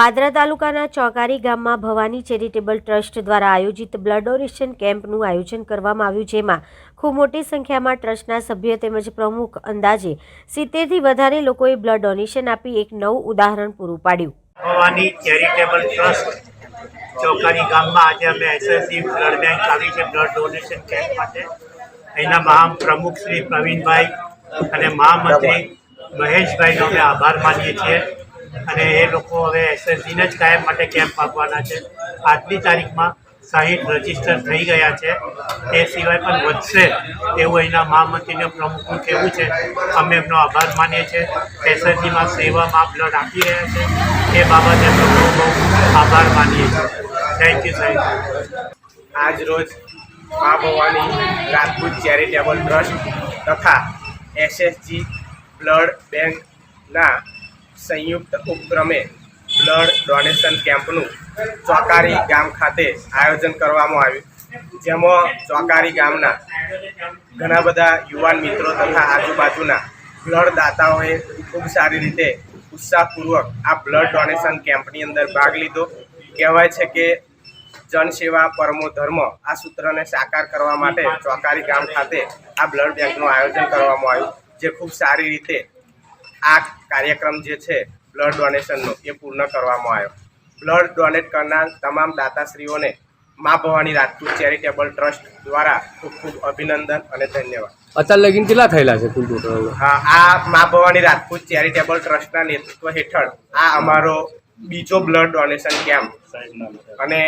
પાદરા તાલુકાના ચોકારી ગામમાં Bhavani charitable trust દ્વારા આયોજિત બ્લડ ડોનેશન કેમ્પનું આયોજન કરવામાં આવ્યું જેમાં ખૂબ મોટી સંખ્યામાં ટ્રસ્ટના સભ્યો તેમજ પ્રમુખ અંદાજે સિત્તેરથી વધારે લોકોએ બ્લડ ડોનેશન આપી એક નવું ઉદાહરણ પૂરું પાડ્યું. ભવાની ચેરિટેબલ ટ્રસ્ટ ચોકારી ગામમાં આજે અમે એસએસસી બ્લડ બેંક આવી છે બ્લડ ડોનેશન કેમ્પ માટે. એના મહા પ્રમુખ શ્રી પ્રવીણભાઈ અને મહામંત્રી મહેશભાઈનો અમે આભાર માનીએ છીએ. અને એ લોકો હવે એસએસસીને જ કાયમ માટે કેમ્પ આપવાના છે. આજની તારીખમાં સાહીઠ રજિસ્ટર થઈ ગયા છે. એ સિવાય પણ વધશે એવું અહીંના મહામંત્રીને પ્રમુખનું કહેવું છે. અમે એમનો આભાર માનીએ છીએ. એસએસસીમાં સેવામાં બ્લડ આપી રહ્યા છે. એ બાબતે બહુ બહુ આભાર માનીએ છીએ. થેન્ક યુ સાહેબ આજ રોજ મા ભવાની રાજપૂત ચેરિટેબલ ટ્રસ્ટ તથા એસએસજી બ્લડ બેંકના સંયુક્ત ઉપક્રમે બ્લડ ડોનેશન કેમ્પનું ચોકારી ગામ ખાતે આયોજન કરવામાં આવ્યું. જેમાં ચોકારી ગામના ઘણા બધા યુવાન મિત્રો તથા આજુબાજુના બ્લડ દાતાઓએ ખૂબ સારી રીતે ઉત્સાહપૂર્વક આ બ્લડ ડોનેશન કેમ્પની અંદર ભાગ લીધો. કહેવાય છે કે જનસેવા, પરમો ધર્મ આ સૂત્રને સાકાર કરવા માટે ચોકારી ગામ ખાતે આ બ્લડ બેંકનું આયોજન કરવામાં આવ્યું, જે ખૂબ સારી રીતે આ કાર્યક્રમ જે છે બ્લડ ડોનેશનનો એ પૂર્ણ કરવામાં આવ્યો. બ્લડ ડોનેટ કરનાર તમામ દાતાશ્રીઓને મા ભવાની રાજપૂત ચેરિટેબલ ટ્રસ્ટ દ્વારા ખૂબ ખૂબ અભિનંદન અને ધન્યવાદ. અત્યાર લગીન કેટલા થયેલા છે કુલ ટોટલ? હા, આ મા ભવાની રાજપૂત ચેરિટેબલ ટ્રસ્ટના નેતૃત્વ હેઠળ આ અમારો બીજો બ્લડ ડોનેશન કેમ્પ અને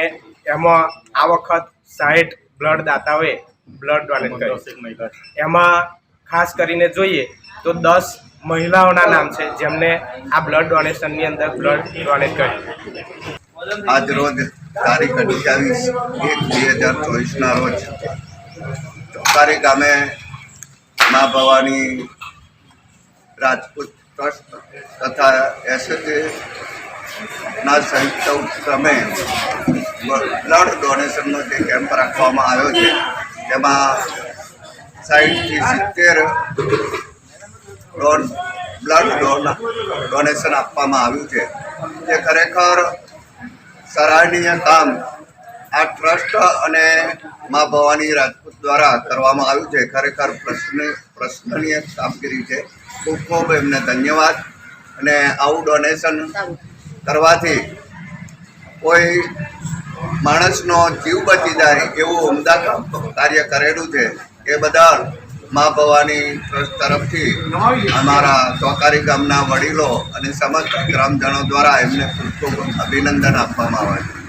એમાં આ વખત સાહીઠ બ્લડ દાતાઓએ બ્લડ ડોનેટ કર્યું. એમાં ખાસ કરીને જોઈએ તો દસ મહિલાઓના નામ છે, જેમને આ બ્લડ ડોનેશનની અંદર બ્લડ ડોનેટ કર્યું આજ રોજ તારીખ અઠ્યાવીસ એક બે હજાર ચોવીસના રોજ ચોકારી ગામે મા ભવાની રાજપૂત ટ્રસ્ટ તથા એસએસએ ના સંયુક્ત ઉપક્રમે બ્લડ ડોનેશનનો જે કેમ્પ રાખવામાં આવ્યો છે, તેમાં સાઈઠથી સિત્તેર ડોન, બ્લડ ડોન, ડોનેશન આપવામાં આવ્યું છે. જે ખરેખર સરાહનીય કામ આ ટ્રસ્ટ અને મા ભવાની રાજપૂત દ્વારા કરવામાં આવ્યું છે. ખરેખર પ્રશ્ન, પ્રશ્નનીય કામગીરી છે. ખૂબ ખૂબ એમને ધન્યવાદ. અને આવું ડોનેશન કરવાથી કોઈ માણસનો જીવ બચી જાય એવું ઉમદા કાર્ય કરેલું છે. એ બદલ મા ભવાની ટ્રસ્ટ તરફથી અમારા ચોકારી ગામના વડીલો અને સમસ્ત ગ્રામજનો દ્વારા એમને ખૂબ અભિનંદન આપવામાં આવે છે.